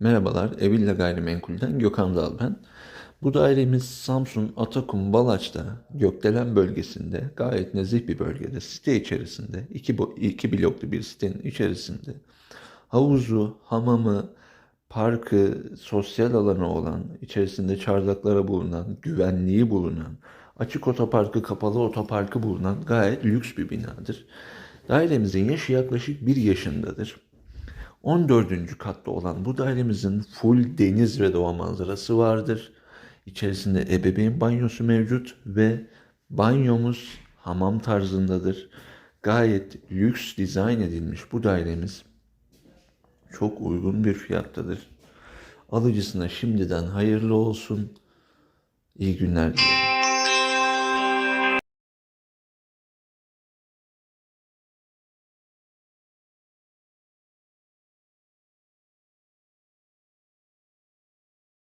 Merhabalar, Evilla Gayrimenkul'den Gökhan Dal ben. Bu dairemiz Samsun Atakum Balaç'ta Gökdelen bölgesinde gayet nezih bir bölgede site içerisinde iki, iki bloklu bir sitenin içerisinde havuzu, hamamı, parkı, sosyal alanı olan, içerisinde çardaklara bulunan, güvenliği bulunan, açık otoparkı, kapalı otoparkı bulunan gayet lüks bir binadır. Dairemizin yaşı yaklaşık bir yaşındadır. 14. katta olan bu dairemizin full deniz ve doğa manzarası vardır. İçerisinde ebeveyn banyosu mevcut ve banyomuz hamam tarzındadır. Gayet lüks dizayn edilmiş bu dairemiz çok uygun bir fiyattadır. Alıcısına şimdiden hayırlı olsun. İyi günler dilerim.